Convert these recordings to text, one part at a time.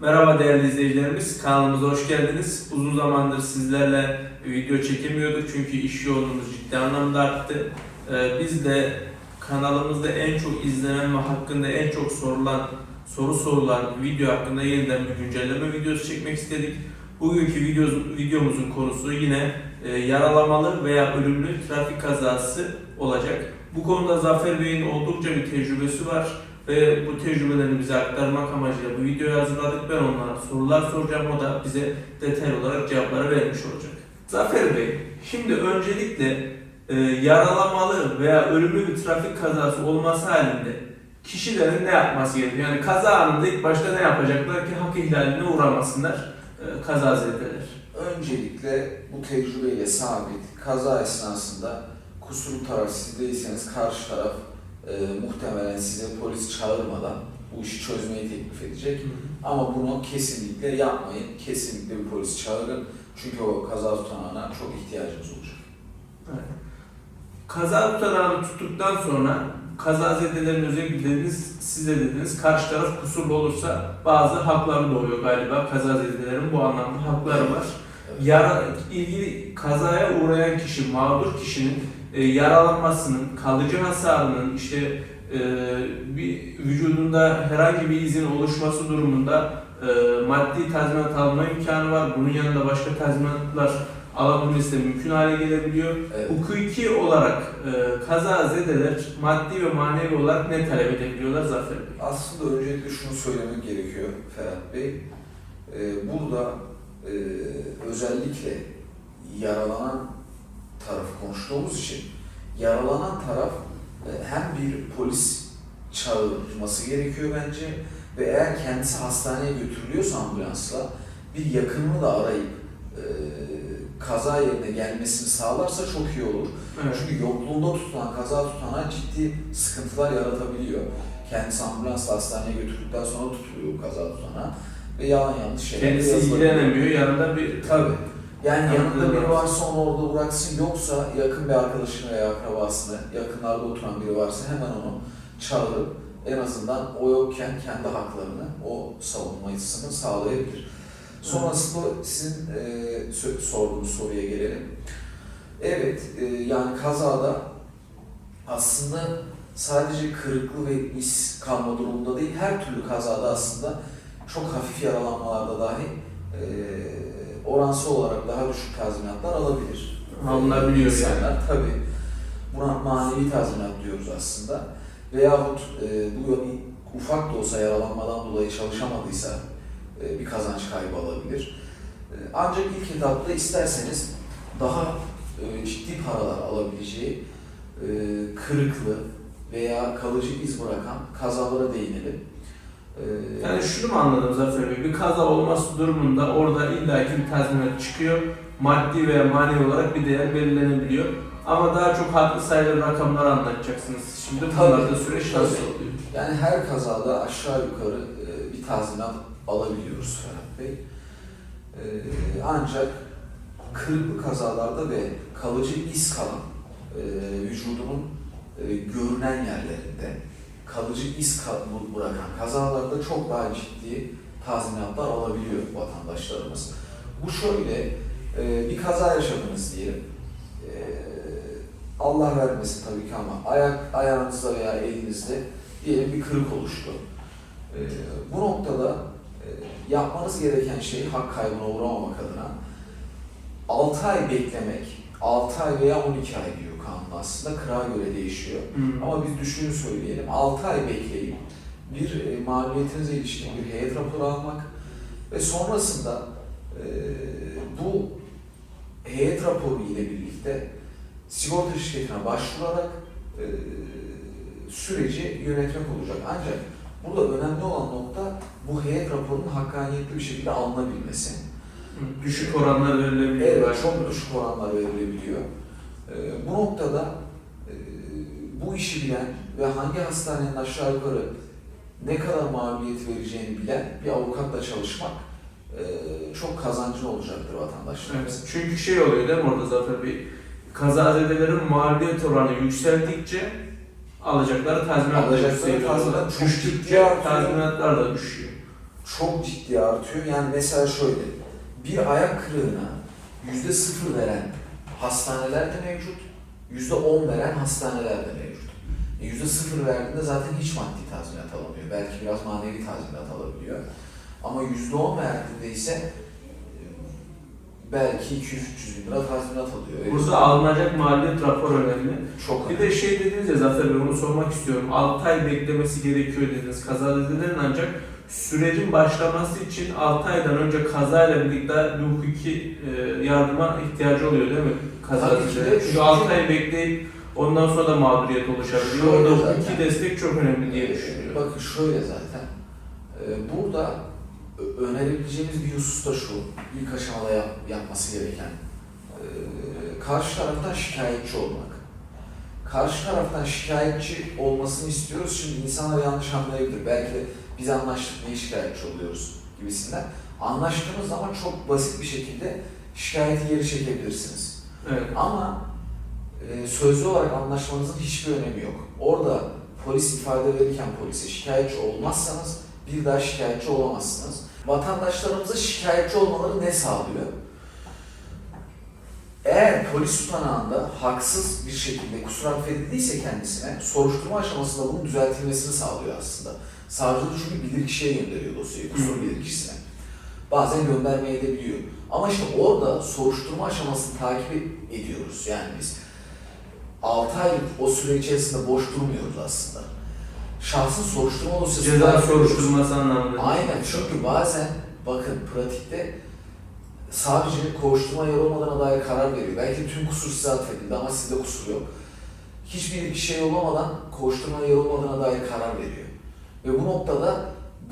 Merhaba değerli izleyicilerimiz, kanalımıza hoş geldiniz. Uzun zamandır sizlerle video çekemiyorduk çünkü iş yoğunluğumuz ciddi anlamda arttı. Ee, Biz de kanalımızda en çok izlenen ve hakkında en çok sorulan, soru sorulan video hakkında yeniden bir güncelleme videosu çekmek istedik. Bugünkü video, videomuzun konusu yine e, yaralamalı veya ölümlü trafik kazası olacak. Bu konuda Zafer Bey'in oldukça bir tecrübesi var ve bu tecrübelerini bize aktarmak amacıyla bu videoyu hazırladık. Ben onlara sorular soracağım. O da bize detaylı olarak cevapları vermiş olacak. Zafer Bey, şimdi öncelikle e, yaralamalı veya ölümlü bir trafik kazası olması halinde kişilerin ne yapması gerekiyor? Yani kaza anında ilk başta ne yapacaklar ki hak ihlaline uğramasınlar e, kazazedeler? Öncelikle bu tecrübeyle sabit kaza esnasında kusurlu taraf siz değilseniz karşı taraf e, muhtemelen size polis çağırmadan bu işi çözmeyi teklif edecek. Ama bunu kesinlikle yapmayın. Kesinlikle bir polis çağırın. Çünkü o kaza tutanağına çok ihtiyacınız olacak. Evet. Kaza tutanağını tuttuktan sonra kazazedelerin özellikle dediniz, siz de dediniz karşı taraf kusurlu olursa bazı hakları doğuyor galiba. Kazazedelerin bu anlamda hakları var. Evet. Yara, ilgili kazaya uğrayan kişi, mağdur kişinin e, yaralanmasının, kalıcı hasarının, işte e, bir vücudunda herhangi bir izin oluşması durumunda e, maddi tazminat alma imkanı var. Bunun yanında başka tazminatlar alabilmesi mümkün hale gelebiliyor. Evet. Hukuki olarak e, kaza zedeler maddi ve manevi olarak ne talep edebiliyorlar Zafer Bey? Aslında öncelikle şunu söylemek gerekiyor Ferhat Bey. Ee, burada e, özellikle yaralanan tarafı konuştuğumuz için yaralanan taraf e, hem bir polis çağırması gerekiyor bence ve eğer kendisi hastaneye götürülüyorsa ambulansla bir yakınını da arayıp e, kaza yerine gelmesini sağlarsa çok iyi olur. Evet. Çünkü yokluğunda tutulan, kaza tutana ciddi sıkıntılar yaratabiliyor. Kendisi ambulansla hastaneye götürdükten sonra tutuluyor kaza tutana ve yalan yanlış şeyler Kendisi ilgilenemiyor, yanında bir Tabii. Yani Yanında biri varsa onu orada bıraksın, yoksa yakın bir arkadaşını veya akrabasını, yakınlarda oturan biri varsa hemen onu çağırıp en azından o yokken kendi haklarını, o savunmasını sağlayabilir. Sonrasında sizin e, sorduğunuz soruya gelelim. Evet, e, yani kazada aslında sadece kırıklı ve iz kalma durumunda değil, her türlü kazada aslında çok hafif yaralanmalarda dahi e, oransal olarak daha düşük tazminatlar alabilir. Alınabiliyor İnsanlar yani. tabii. Buna manevi tazminat diyoruz aslında. Veyahut e, bu ufak da olsa yaralanmadan dolayı çalışamadıysa e, bir kazanç kaybı alabilir. E, ancak ilk etapta isterseniz daha e, ciddi paralar alabileceği e, kırıklı veya kalıcı iz bırakan kazalara değinelim. E, Yani şunu mu anladım Zafer Bey? Bir kaza olması durumunda orada illaki bir tazminat çıkıyor. Maddi veya manevi olarak bir değer belirlenebiliyor. Ama daha çok haklı sayılı rakamlar anlatacaksınız. Şimdi bunlarda süreç nasıl oluyor? Yani her kazada aşağı yukarı e, bir tazminat alabiliyoruz Ferhat Bey. E, ancak kırıklı kazalarda ve kalıcı iz kalan e, vücudunun görünen yerlerinde kalıcı iz bırakan kazalarda çok daha ciddi tazminatlar alabiliyor vatandaşlarımız. Bu şöyle, e, bir kaza yaşadınız diyelim. E, Allah vermesin tabii ki ama ayak ayağınızda veya elinizde diyelim bir kırık oluştu. E, bu noktada yapmanız gereken şey hak kaybına uğramamak adına 6 ay beklemek, 6 ay veya 12 ay diyor kanun aslında, kıra göre değişiyor. Hmm. Ama biz düşünü söyleyelim, 6 ay bekleyip bir e, mağlubiyetinize ilişkin bir heyet raporu almak ve sonrasında e, bu heyet raporu ile birlikte sigorta şirketine başvurarak e, süreci yönetmek olacak. Ancak burada önemli olan nokta bu heyet raporunun hakkaniyetli bir şekilde alınabilmesi. Düşük oranlar verilebiliyor. Evet, çok düşük oranlar verilebiliyor. Ee, bu noktada e, bu işi bilen ve hangi hastanenin aşağı yukarı ne kadar mağlubiyet vereceğini bilen bir avukatla çalışmak e, çok kazancı olacaktır vatandaşlarımız. Evet. Çünkü şey oluyor değil mi orada Zafer Bey? Kazazedelerin mağlubiyet oranı yükseldikçe alacakları tazminat Alacakları tazminat çok ciddi artıyor. tazminatlar da düşüyor. çok ciddi artıyor. Yani mesela şöyle, bir ayak kırığına yüzde sıfır veren hastaneler de mevcut, yüzde on veren hastaneler de mevcut. E, Yüzde sıfır verdiğinde zaten hiç maddi tazminat alamıyor. Belki biraz manevi tazminat alabiliyor. Ama yüzde on verdiğinde ise e, belki 200-300 bin lira tazminat alıyor. Öyle Burada alınacak maliyet rapor önemli. çok Bir de şey dediniz ya Zafer Bey onu sormak istiyorum. 6 ay beklemesi gerekiyor dediniz kazazedenin ancak sürecin başlaması için 6 aydan önce kazayla birlikte bir hukuki e, yardıma ihtiyacı oluyor değil mi? Tabii ki de. Kazazede. Çünkü 6 ay bekleyip ondan sonra da mağduriyet oluşabiliyor. Şöyle Orada zaten. hukuki destek çok önemli diye düşünüyorum. Bakın şöyle zaten. Ee, burada ö- önerebileceğimiz bir husus da şu. İlk aşamada yap- yapması gereken. ee, karşı taraftan şikayetçi olmak. Karşı taraftan şikayetçi olmasını istiyoruz. Şimdi insanlar yanlış anlayabilir. Belki de biz anlaştık niye şikayetçi oluyoruz gibisinden. Anlaştığımız zaman çok basit bir şekilde şikayeti geri çekebilirsiniz. Evet. Ama e, sözlü olarak anlaşmanızın hiçbir önemi yok. Orada polis ifade verirken polise şikayetçi olmazsanız bir daha şikayetçi olamazsınız. Vatandaşlarımıza şikayetçi olmaları ne sağlıyor? Eğer polis tutanağında haksız bir şekilde kusur affedildiyse kendisine soruşturma aşamasında bunun düzeltilmesini sağlıyor aslında. Savcı da çünkü bilirkişiye gönderiyor dosyayı, kusur Hı. bilirkişisine. Bazen göndermeye de biliyor. Ama işte orada soruşturma aşamasını takip ediyoruz yani biz. 6 aylık o süre içerisinde boş durmuyoruz aslında. Şahsın soruşturma dosyasını Ceza soruşturması anlamında. Aynen çünkü bazen bakın pratikte savcı kovuşturma yer olmadan dair karar veriyor. Belki tüm kusur size atfedildi ama sizde kusur yok. Hiçbir şey olamadan kovuşturma yer olmadığına dair karar veriyor. Ve bu noktada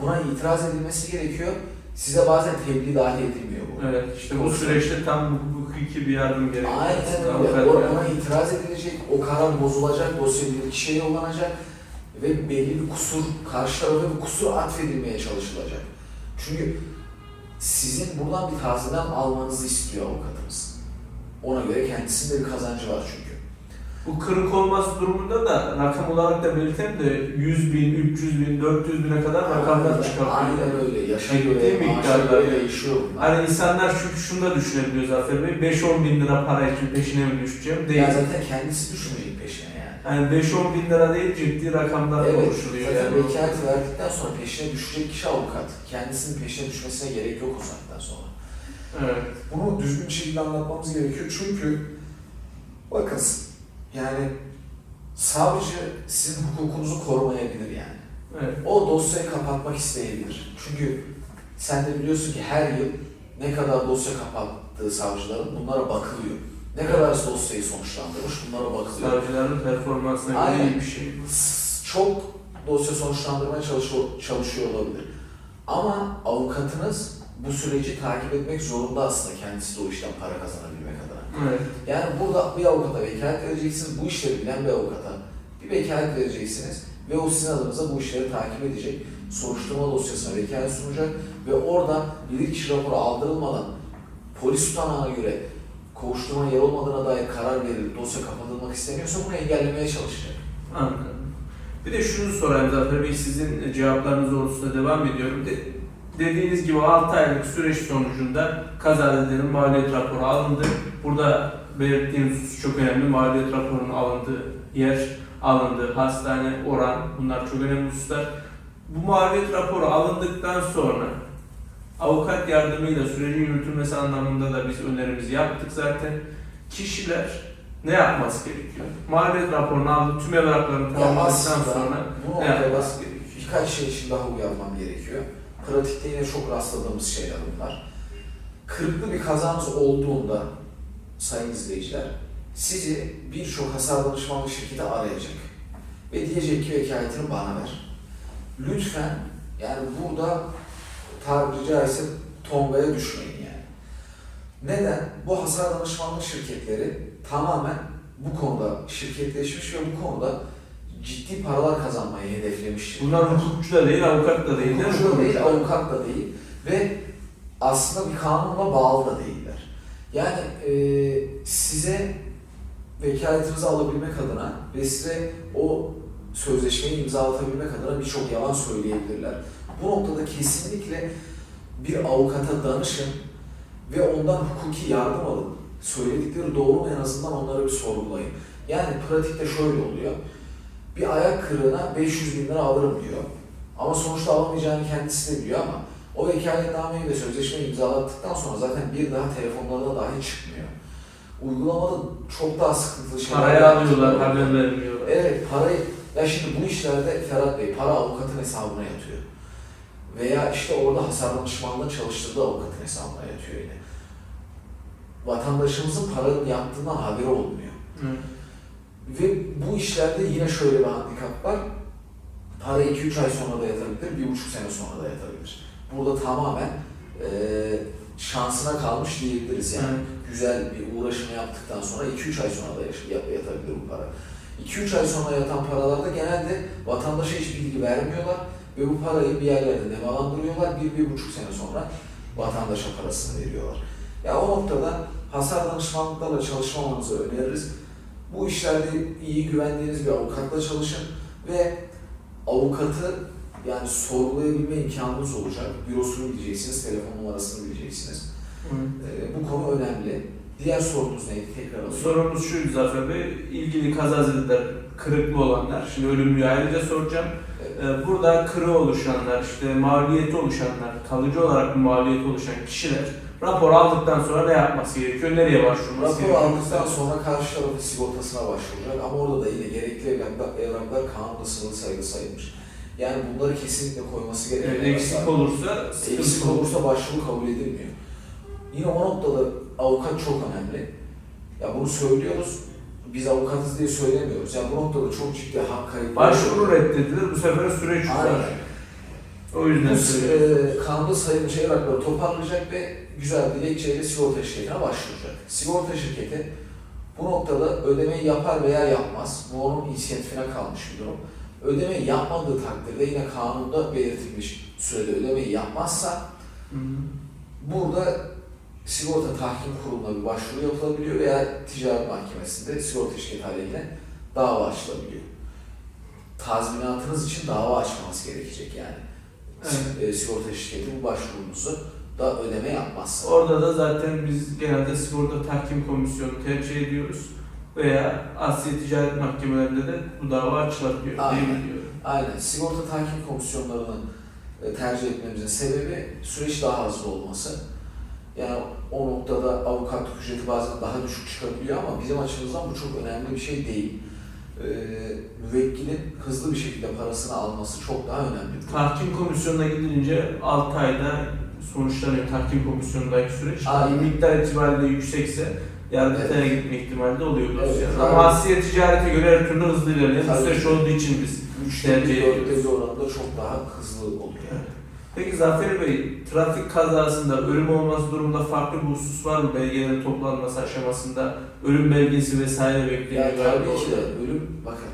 buna itiraz edilmesi gerekiyor. Size bazen tebliğ dahi edilmiyor bu. Evet işte bu süreçte tam hukuki bir yardım gerekiyor. Aynen öyle. Ona itiraz edilecek, o karar bozulacak, dosya bir kişiye yollanacak ve belli bir kusur, karşı tarafa bir kusur atfedilmeye çalışılacak. Çünkü sizin buradan bir tazminat almanızı istiyor avukatımız. Ona göre kendisinde bir kazancı var çünkü. Bu kırık olması durumunda da rakam olarak da belirtelim de 100 bin, 300 bin, 400 bine kadar rakamlar çıkabiliyor. Aynen öyle. Yaşa göre, maaşa miktarlar. göre değişiyor. Hani insanlar çünkü şunu da düşünebiliyor Zafer Bey, 5-10 bin lira para için peşine mi düşeceğim? Değil. Ya zaten kendisi düşünecek peşine yani. Yani 5-10 bin lira değil ciddi rakamlar Evet, konuşuluyor zaten yani. vekaleti verdikten sonra peşine düşecek kişi avukat. Kendisinin peşine düşmesine gerek yok o saatten sonra. Evet. Bunu düzgün bir şekilde anlatmamız gerekiyor çünkü bakın yani savcı sizin hukukunuzu korumayabilir yani. Evet. O dosyayı kapatmak isteyebilir. Çünkü sen de biliyorsun ki her yıl ne kadar dosya kapattığı savcıların bunlara bakılıyor. Ne kadar dosyayı sonuçlandırmış bunlara bakılıyor. Savcıların performansına göre iyi bir şey. Çok dosya sonuçlandırmaya çalışıyor, çalışıyor olabilir. Ama avukatınız bu süreci takip etmek zorunda aslında kendisi de o işten para kazanabilmek adına. Evet. Yani burada bir avukata vekalet vereceksiniz, bu işleri bilen bir avukata bir vekalet vereceksiniz ve o sizin adınıza bu işleri takip edecek, soruşturma dosyasına vekalet sunacak ve orada bilirkişi raporu aldırılmadan polis tutanağına göre kovuşturma yer olmadığına dair karar verilip dosya kapatılmak isteniyorsa bunu engellemeye çalışacak. Anladım. Bir de şunu sorayım Zafer Bey, sizin cevaplarınız doğrultusunda devam ediyorum. De, dediğiniz gibi 6 aylık süreç sonucunda kazazedenin maliyet raporu alındı. Burada belirttiğiniz husus çok önemli. Maliyet raporunun alındığı yer, alındığı hastane, oran bunlar çok önemli hususlar. Bu maliyet raporu alındıktan sonra avukat yardımıyla sürecin yürütülmesi anlamında da biz önerimizi yaptık zaten. Kişiler ne yapması gerekiyor? Maliyet raporunu aldı, tüm evraklarını tamamladıktan sonra Bu ne yapması gerekiyor? birkaç şey için daha uyarmam gerekiyor. Pratikte yine çok rastladığımız şeyler bunlar. Kırıklı bir kazanız olduğunda sayın izleyiciler sizi birçok hasar danışmanlık şirketi arayacak. Ve diyecek ki vekaletini bana ver. Lütfen yani burada tabiri caizse tongaya düşmeyin yani. Neden? Bu hasar danışmanlık şirketleri tamamen bu konuda şirketleşmiş ve bu konuda ciddi paralar kazanmayı hedeflemiş. Bunlar hukukçu da değil, avukat da değil değil? Hukukçu da değil, avukat da değil ve aslında bir kanunla bağlı da değiller. Yani e, size vekaletinizi alabilmek adına ve size o sözleşmeyi imzalatabilmek adına birçok yalan söyleyebilirler. Bu noktada kesinlikle bir avukata danışın ve ondan hukuki yardım alın. Söyledikleri doğru mu en azından onları bir sorgulayın. Yani pratikte şöyle oluyor. Bir ayak kırığına 500 bin lira alırım diyor. Ama sonuçta alamayacağını kendisi de biliyor ama o vekaletnameyi ve sözleşmeyi imzalattıktan sonra zaten bir daha telefonlarına dahi çıkmıyor. Uygulamada çok daha sıkıntılı şeyler Parayı alıyorlar, haber vermiyorlar. Evet parayı, ya şimdi bu işlerde Ferhat Bey para avukatın hesabına yatıyor. Veya işte orada hasar danışmanlığı çalıştırdığı avukatın hesabına yatıyor yine. Vatandaşımızın paranın yattığından haberi olmuyor. Hı. Ve bu işlerde yine şöyle bir handikap var. Para 2-3 ay sonra da yatabilir, 1,5 sene sonra da yatabilir. Burada tamamen eee, şansına kalmış diyebiliriz yani. Evet. Güzel bir uğraşımı yaptıktan sonra 2-3 ay sonra da yatabilir bu para. 2-3 ay sonra yatan paralarda genelde vatandaşa hiç bilgi vermiyorlar ve bu parayı bir yerlerde nemalandırıyorlar. 1-1,5 sene sonra vatandaşa parasını veriyorlar. Ya o noktada hasar danışmanlıklarla çalışmamanızı öneririz. Bu işlerde iyi güvendiğiniz bir avukatla çalışın ve avukatı yani sorgulayabilme imkanınız olacak. Bürosunu bileceksiniz, telefon numarasını bileceksiniz. Hı. Ee, bu konu önemli. Diğer sorunuz neydi? Tekrar alayım. Sorumuz şuydu Zafer Bey, ilgili kazazedeler, kırıklı olanlar, şimdi ölümlüyü ayrıca soracağım. Evet. Ee, Burada kırığı oluşanlar, işte mağlubiyeti oluşanlar, kalıcı olarak bir mağlubiyeti oluşan kişiler rapor aldıktan sonra ne yapması gerekiyor, nereye başvurması Rapor gerekiyor? aldıktan sonra karşı tarafın sigortasına başvuracak ama orada da yine gerekli evraklar, evraklar kanunda sınırlı sayıda sayılmış. Yani bunları kesinlikle koyması gerekiyor. Evet, eksik olursa sıkıntı Eksik olur. olursa başvuru kabul edilmiyor. Yine o noktada avukat çok önemli. Ya bunu söylüyoruz, biz avukatız diye söylemiyoruz. Yani bu noktada çok ciddi hak kayıpları Başvuru reddedilir, bu sefer süreç uzar. O yüzden Bu e, kanunda sayılmış evrakları toparlayacak ve güzel dilekçeyle sigorta şirketine başvuracak. Sigorta şirketi bu noktada ödemeyi yapar veya yapmaz. Bu onun inisiyatifine kalmış bir durum. Ödemeyi yapmadığı takdirde yine kanunda belirtilmiş sürede ödemeyi yapmazsa Hı hı. burada sigorta tahkim kuruluna bir başvuru yapılabiliyor veya ticaret mahkemesinde sigorta şirketi aleyhine dava açılabiliyor. Tazminatınız için dava açmanız gerekecek yani. Evet. E, sigorta şirketi bu başvurunuzu da ödeme yapmazsa. Orada da zaten biz genelde sigorta tahkim komisyonu tercih ediyoruz. Veya Asya Ticaret Mahkemelerinde de bu dava açılabiliyor Aynen. diye biliyorum. Aynen. Sigorta tahkim komisyonlarını e, tercih etmemizin sebebi süreç daha hızlı olması. Yani o noktada avukatlık ücreti bazen daha düşük çıkabiliyor ama bizim açımızdan bu çok önemli bir şey değil. E, müvekkilin hızlı bir şekilde parasını alması çok daha önemli. Tahkim komisyonuna gidilince 6 ayda sonuçlanıyor tahkim komisyonundaki süreç. Aynen. Miktar itibariyle yüksekse Yargıtay'a Evet. gitme ihtimali de oluyor Evet. Ama Asya Ticaret'e göre her türlü hızlı ilerleyen bir süreç olduğu için biz Üçte tercih ediyoruz. oranında çok daha hızlı oluyor. Peki Zafer Bey, trafik kazasında ölüm olması durumunda farklı bir husus var mı? Belgelerin toplanması aşamasında ölüm belgesi vesaire bekleniyor. Yani tabii ki de ölüm, bakın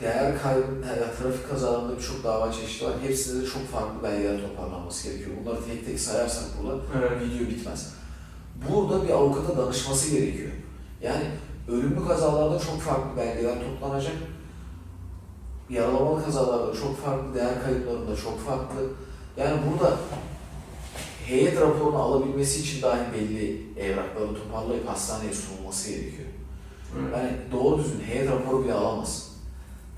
değer kaybı, ya trafik kazalarında birçok dava çeşidi var. Hepsinde de çok farklı belgeler toparlanması gerekiyor. Bunları tek tek sayarsak burada Evet. video bitmez. Burada bir avukata danışması gerekiyor. Yani ölümlü kazalarda çok farklı belgeler toplanacak. Yaralamalı kazalarda çok farklı, değer kayıplarında çok farklı. Yani burada heyet raporunu alabilmesi için dahi belli evrakları toparlayıp hastaneye sunulması gerekiyor. Yani doğru düzgün heyet raporu bile alamaz.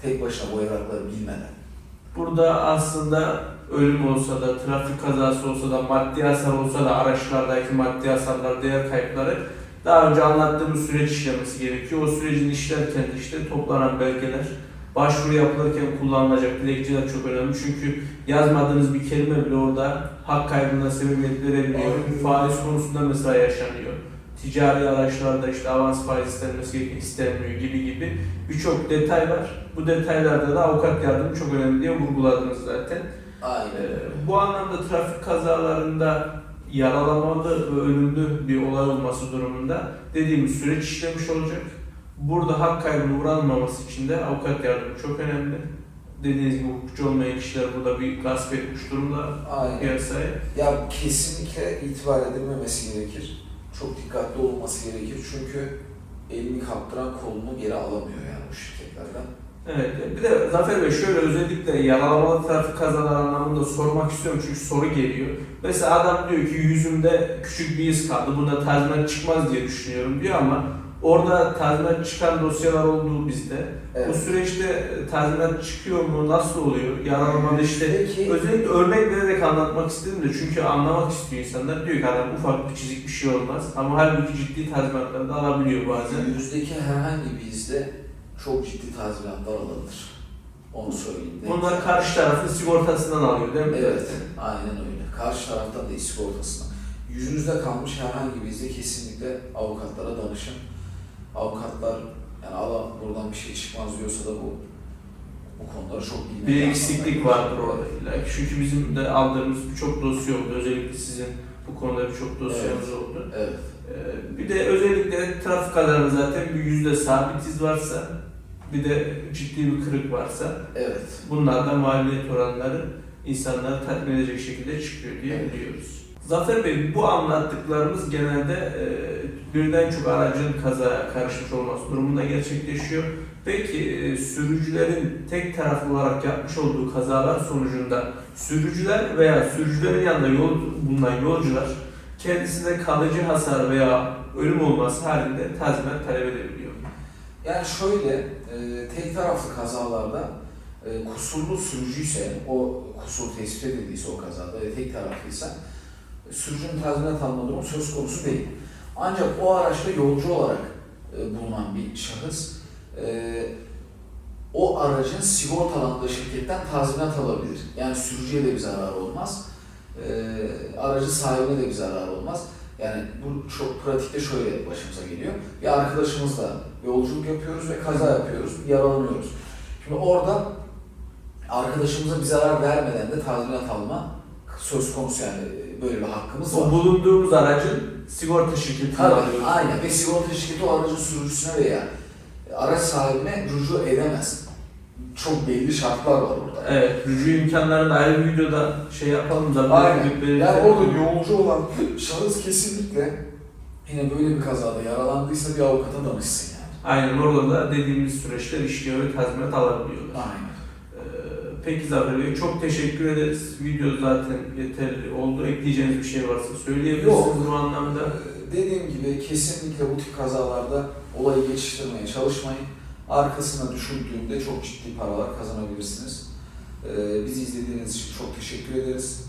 Tek başına bu evrakları bilmeden. Burada aslında ölüm olsa da, trafik kazası olsa da, maddi hasar olsa da araçlardaki maddi hasarlar, değer kayıpları daha önce anlattığımız süreç işlemesi gerekiyor. O sürecin işlerken işte toplanan belgeler, başvuru yapılırken kullanılacak dilekçeler çok önemli. Çünkü yazmadığınız bir kelime bile orada hak kaybına sebebiyet verebiliyor. Faiz konusunda mesela yaşanıyor. Ticari araçlarda işte avans faiz istenmesi istenmiyor gibi gibi birçok detay var. Bu detaylarda da avukat yardımı çok önemli diye vurguladınız zaten. Aynen. Ee, bu anlamda trafik kazalarında yaralamalı ve ölümlü bir olay olması durumunda dediğimiz süreç işlemiş olacak. Burada hak kaybına uğranmaması için de avukat yardımı çok önemli. Dediğiniz gibi hukukçu olmayan kişiler burada bir gasp etmiş durumda Aynen. piyasaya. Ya kesinlikle itibar edilmemesi gerekir. Çok dikkatli olunması gerekir çünkü elini kaptıran kolunu geri alamıyor yani bu şirketlerden. Evet, bir de Zafer Bey şöyle özellikle yaralamalı trafik kazaları anlamında sormak istiyorum çünkü soru geliyor. Mesela adam diyor ki yüzümde küçük bir iz kaldı, bunda tazminat çıkmaz diye düşünüyorum diyor ama orada tazminat çıkan dosyalar olduğu bizde. Bu Evet. süreçte tazminat çıkıyor mu, nasıl oluyor? Yaralamalı işte Peki, Özellikle örnek vererek anlatmak istedim de çünkü anlamak istiyor insanlar. Diyor ki adam ufak bir çizik bir şey olmaz ama halbuki ciddi tazminatları da alabiliyor bazen. yüzdeki herhangi bir izde çok ciddi tazminatlar alınır. Onu söyleyeyim. de. Onlar karşı tarafın sigortasından alıyor değil mi? Evet, aynen öyle. Karşı taraftan da iş sigortasına. Yüzünüzde kalmış herhangi bir izde kesinlikle avukatlara danışın. Avukatlar yani Allah buradan bir şey çıkmaz diyorsa da bu bu konuları çok bilmeli. Bir eksiklik vardır orada. Çünkü bizim de aldığımız birçok dosya oldu. Özellikle sizin bu konuda birçok dosyamız oldu. Evet. Ee, Bir de özellikle trafik kazalarında zaten bir yüzde sabit iz varsa bir de ciddi bir kırık varsa Evet. Bunlar da maliyet oranları insanları tatmin edecek şekilde çıkıyor diye Evet. biliyoruz. Zafer Bey bu anlattıklarımız genelde e, birden çok aracın kazaya karışmış olması durumunda gerçekleşiyor. Peki e, sürücülerin tek taraflı olarak yapmış olduğu kazalar sonucunda sürücüler veya sürücülerin yanında yol bulunan yolcular kendisine kalıcı hasar veya ölüm olması halinde tazminat talep edebiliyor. Yani şöyle, e, tek taraflı kazalarda e, kusurlu sürücüyse, o kusur tespit edildiyse o kazada ve tek taraflıysa e, sürücünün tazminat alma durumu söz konusu değil. Ancak o araçta yolcu olarak e, bulunan bir şahıs e, o aracın sigortalandığı şirketten tazminat alabilir. Yani sürücüye de bir zarar olmaz. E, aracın sahibine de bir zarar olmaz. Yani bu çok pratikte şöyle başımıza geliyor. Bir arkadaşımızla yolculuk yapıyoruz ve kaza yapıyoruz, yaralanıyoruz. Şimdi orada arkadaşımıza bir zarar vermeden de tazminat alma söz konusu yani böyle bir hakkımız O var. bulunduğumuz aracın sigorta şirketinden Tabii, aynen ve sigorta şirketi o aracın sürücüsüne veya araç sahibine rücu edemez. Çok belli şartlar var orada. Evet, rücu imkanlarını ayrı bir videoda şey yapalım da Aynen. Yani orada yolcu olan şahıs kesinlikle yine böyle bir kazada yaralandıysa bir avukata danışsın yani. Aynen orada da dediğimiz süreçler işliyor ve tazminat alabiliyorlar. Aynen. Ee, peki Zafer Bey çok teşekkür ederiz. Video zaten yeterli oldu. Ekleyeceğiniz bir şey varsa söyleyebilirsiniz Yok. bu anlamda. Ee, Dediğim gibi kesinlikle bu tip kazalarda olayı geçiştirmeye çalışmayın. Arkasına düşündüğünde çok ciddi paralar kazanabilirsiniz. Ee, bizi izlediğiniz için çok teşekkür ederiz.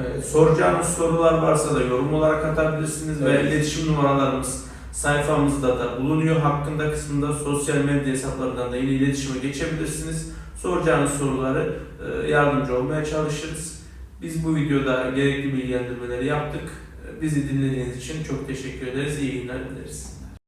Evet, soracağınız sorular varsa da yorum olarak atabilirsiniz ve Evet. iletişim numaralarımız sayfamızda da bulunuyor. Hakkında kısmında sosyal medya hesaplarından da yine iletişime geçebilirsiniz. Soracağınız soruları e, yardımcı olmaya çalışırız. Biz bu videoda gerekli bilgilendirmeleri yaptık. E, Bizi dinlediğiniz için çok teşekkür ederiz. İyi günler dileriz.